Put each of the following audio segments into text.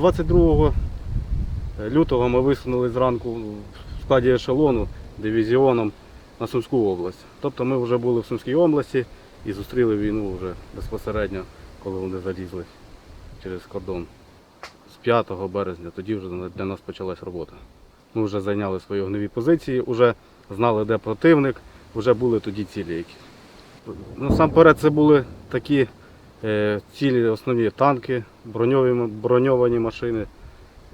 22 лютого ми висунули зранку в складі ешелону дивізіоном на Сумську область. Тобто ми вже були в Сумській області і зустріли війну вже безпосередньо, коли вони залізли через кордон. З 5 березня тоді вже для нас почалась робота. Ми вже зайняли свої огневі позиції, вже знали, де противник, вже були тоді цілі які. Насамперед це були такі цілі основні танки, броньовані машини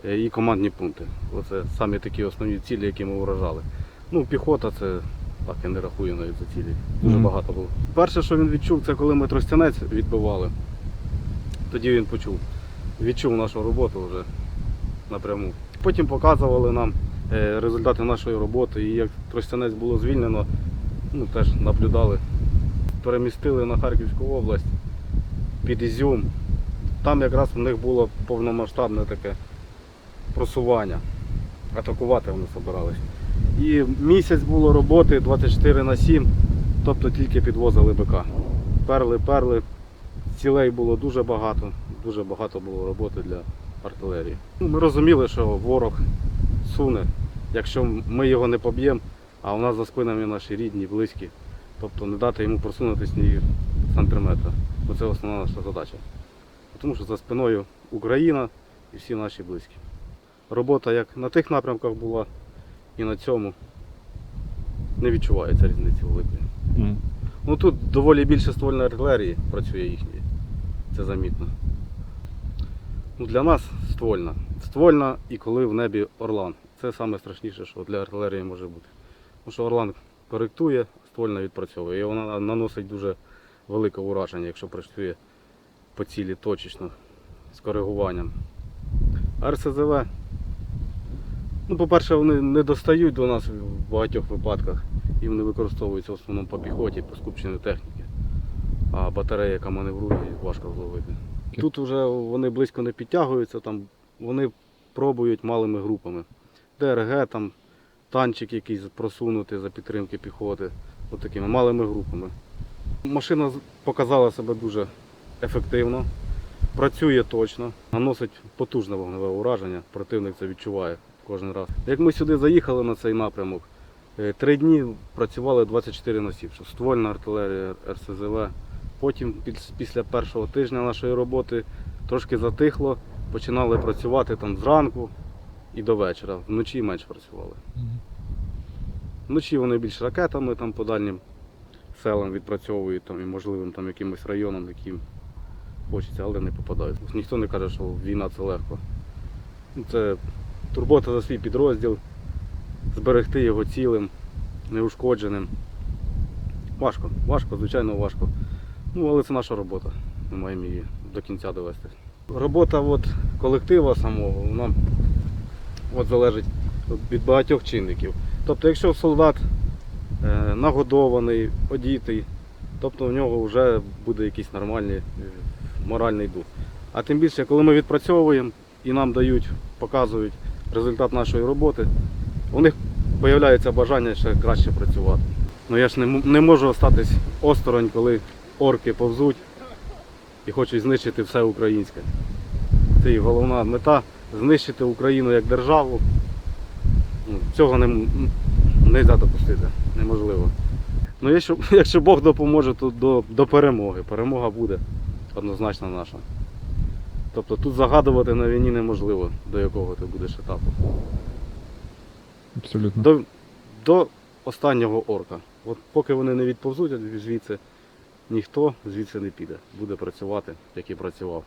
е, і командні пункти. Оце самі такі основні цілі, які ми вражали. Ну, піхота це так я не рахую навіть за цілі. Дуже Мгм. багато було. Перше, що він відчув, це коли ми тростянець відбивали. Тоді він почув. Відчув нашу роботу вже напряму. Потім показували нам е, результати нашої роботи. І як тростянець було звільнено, ну, теж наблюдали. Перемістили на Харківську область під Ізюм. Там якраз в них було повномасштабне таке просування. Атакувати вони збиралися. І місяць було роботи 24 на 7, тобто тільки підвозили БК. Перли, перли. Цілей було дуже багато, дуже багато було роботи для артилерії. Ну, Ми розуміли, що ворог суне, якщо ми його не поб'ємо, а у нас за спинами наші рідні, близькі, тобто не дати йому просунутися ні сантиметра. Бо це основна наша задача. Тому що за спиною Україна і всі наші близькі. Робота як на тих напрямках була, і на цьому не відчувається різниці великої. Мгм. Ну тут доволі більше ствольної артилерії працює їхньої. Це замітно. Ну, для нас ствольна. Ствольна і коли в небі Орлан. Це саме страшніше, що для артилерії може бути. Тому що Орлан коректує, ствольна відпрацьовує. І вона наносить дуже велике ураження, якщо працює по цілі точечно з коригуванням. РСЗВ, ну, по-перше, вони не достають до нас в багатьох випадках і вони використовуються в основному по піхоті, по скупченню техніки. А батарея, яка маневрує, важко зловити. Тут вже вони близько не підтягуються, там вони пробують малими групами. ДРГ, там, танчик якийсь просунути за підтримки піхоти, от малими групами. Машина показала себе дуже ефективно, працює точно, наносить потужне вогневе ураження, противник це відчуває кожен раз. Як ми сюди заїхали на цей напрямок, Е, Три дні працювали 24 на 7, що ствольна артилерія, РСЗВ. Потім після першого тижня нашої роботи трошки затихло, починали працювати там зранку і до вечора. Вночі менше працювали. Вночі вони більш ракетами там по дальнім селам відпрацьовують там, і можливим там якимось районам, яким хочеться, але не попадають. Ніхто не каже, що війна це легко. Це турбота за свій підрозділ, зберегти його цілим, неушкодженим. Важко, важко, звичайно, важко. Ну, але це наша робота. Ми маємо її до кінця довести. Робота от, колектива самого, вона от, залежить від багатьох чинників. Тобто, якщо солдат нагодований, одітий, тобто в нього вже буде якийсь нормальний е, моральний дух. А тим більше, коли ми відпрацьовуємо і нам дають, показують результат нашої роботи, у них з'являється бажання ще краще працювати. Ну я ж не, не можу остатись осторонь, коли орки повзуть і хочуть знищити все українське. Це їх головна мета знищити Україну як державу. Ну, Цього не можна допустити, неможливо. Ну, якщо, якщо Бог допоможе, то до, до перемоги. Перемога буде однозначно наша. Тобто тут загадувати на війні неможливо, до якого ти будеш етапу. Абсолютно. До, до останнього орка. От поки вони не відповзуть звідси, ніхто звідси не піде. Буде працювати, як і працював.